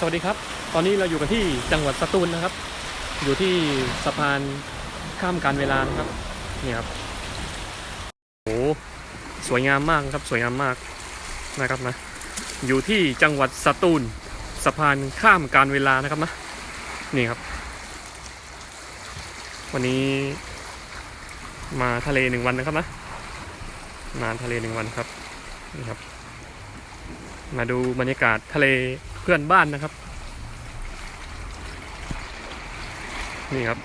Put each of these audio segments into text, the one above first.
สวัสดีครับ ตอนนี้เราอยู่กันที่จังหวัดสตูลนะครับ อยู่ที่สะพานข้ามการเวลานะครับนี่ครับโอ้สวยงามมากครับสวยงามมากนะครับนะอยู่ที่จังหวัดสตูลสะพานข้ามการเวลานะครับนะนี่ครับ วันนี้มาทะเลหนึ่งวันนะครับนะมาทะเลหนึ่งวันครับนี่ครับ มาดูบรรยากาศทะเล พื่อนบ้านนะครับ นี่ครับ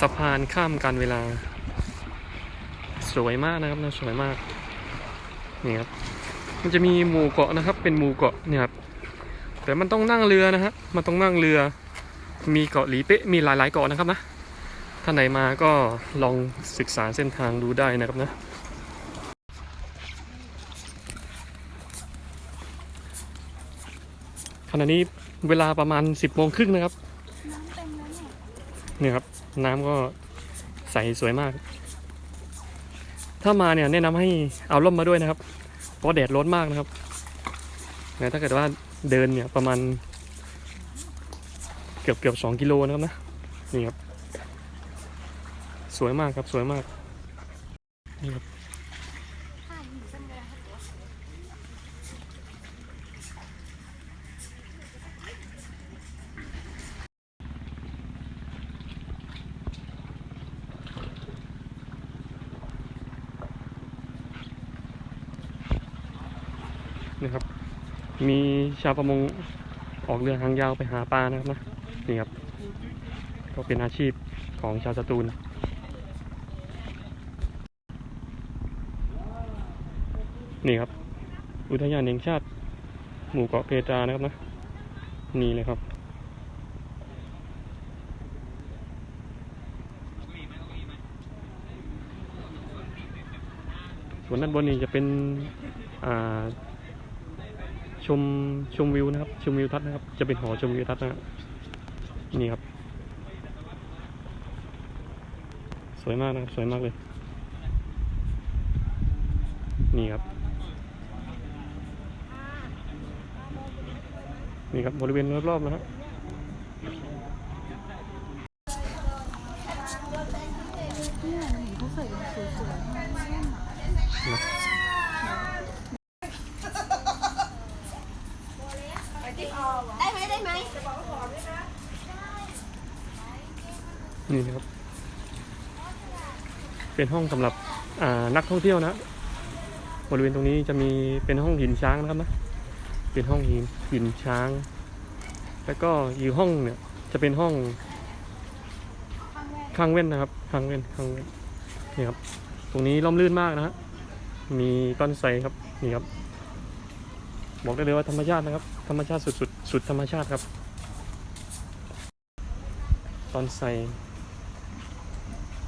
สะพานข้ามการเวลา สวยมากนะครับนะสวยมากนี่ครับมันจะมีหมู่เกาะนะครับ เป็นหมู่เกาะเนี่ยครับแต่มันต้องนั่งเรือนะฮะมันต้องนั่งเรือ มีเกาะหลีเป๊ะมีหลายๆเกาะนะครับนะท่านไหนมาก็ลองศึกษาเส้นทางดูได้นะครับนะ ณะนี้เวลาประมาณ10โมงครึ่งนะครับเนี่ยครับ น้ำก็ใสสวยมาก ถ้ามาเนี่ยแนะนำให้เอาร่มมาด้วยนะครับ เพราะแดดร้อนมากนะครับแต่ถ้าเกิดว่าเดินเนี่ยประมาณเกือบเกือบสองกิโลนะครับนะนี่ครับ สวยมากครับสวยมากนี่ครับ ผ้าหนีเส้นเลยค่ะ นี่ครับ มีชาวประมงออกเรือหางยาวไปหาปลานะครับนะนี่ครับ ก็เป็นอาชีพของชาวสตูลนี่ครับ อุทยานแห่งชาติหมู่เกาะเพตรานะครับนะ นี่เลยครับส่วนด้านบนนี่จะเป็นอ่า ชมชมวิวนะครับ ชมวิวทัศน์นะครับ จะเป็นหอชมวิวทัศน์นะครับนี่ครับ สวยมากนะครับ สวยมากเลย นี่ครับ นี่ครับบริเวณรอบๆนะครับ เนี่ยเห็นเขาใส่เป็นสวยๆมากเส้นอะ นะ ได้ไหมได้ไหม นี่นะครับ เป็นห้องสำหรับอ่านักท่องเที่ยวนะบริเวณตรงนี้จะมีเป็นห้องหินช้างนะครับนะเป็นห้องหินหินช้าง แล้วก็อยู่ห้องเนี่ย จะเป็นห้องข้างเว้นนะครับข้างเว้นข้างเว้นนี่ครับ ตรงนี้ร่มรื่นมากนะฮะมีต้นไทรครับนี่ครับ บอกได้เลยว่าธรรมชาตินะครับ ธรรมชาติสุดสุดสุดธรรมชาติครับต้นไทร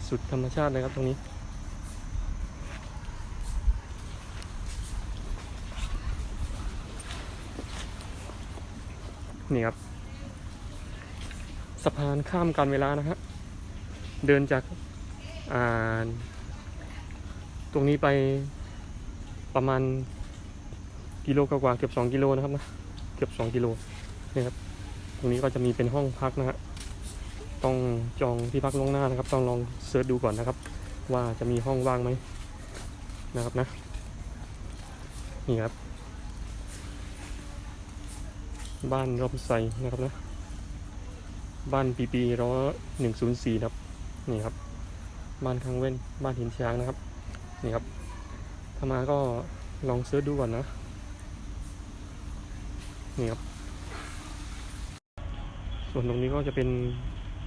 สุดธรรมชาติเลยครับตรงนี้ นี่ครับ สะพานข้ามการเวลานะฮะเดินจากอ่าตรงนี้ไปประมาณกิโลกว่าเกือบ2กิโลนะครับนะเกือบ2กิโลนี่ครับตรงนี้ก็จะมีเป็นห้องพักนะฮะ ต้องจองที่พักล่วงหน้านะครับ ต้องลองเสิร์ชดูก่อนนะครับ ว่าจะมีห้องว่างไหมนะครับนะ นี่ครับ บ้านร่มไทรนะครับนะ บ้านปีปีร้อหนึ่งศูนย์สี่ครับ นี่ครับ บ้านข้างเว้น บ้านหินช้างนะครับ นี่ครับ ถ้ามาก็ลองเสิร์ชดูก่อนนะ นี่ครับ ส่วนตรงนี้ก็จะเป็น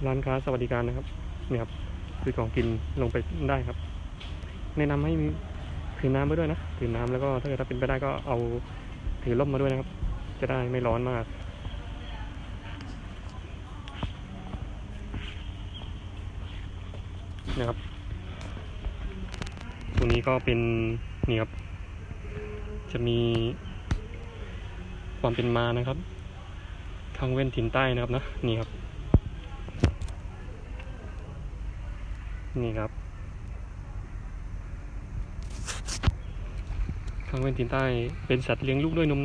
ร้านค้าสวัสดิการนะครับนี่ครับคือของกินลงไปได้ครับ แนะนำให้มีถือน้ำไว้ด้วยนะถือน้ำแล้วก็ถ้าเกิดถ้าเป็นไปได้ก็เอาถือร่มมาด้วยนะครับ จะได้ไม่ร้อนมากนะครับตรงนี้ก็เป็นนี่ครับ จะมีความเป็นมานะครับข้างเว้นถิ่นใต้นะครับนะนี่ครับ นี่ครับข้างเวนตินใต้เป็นสัตว์เลี้ยงลูกด้วยนม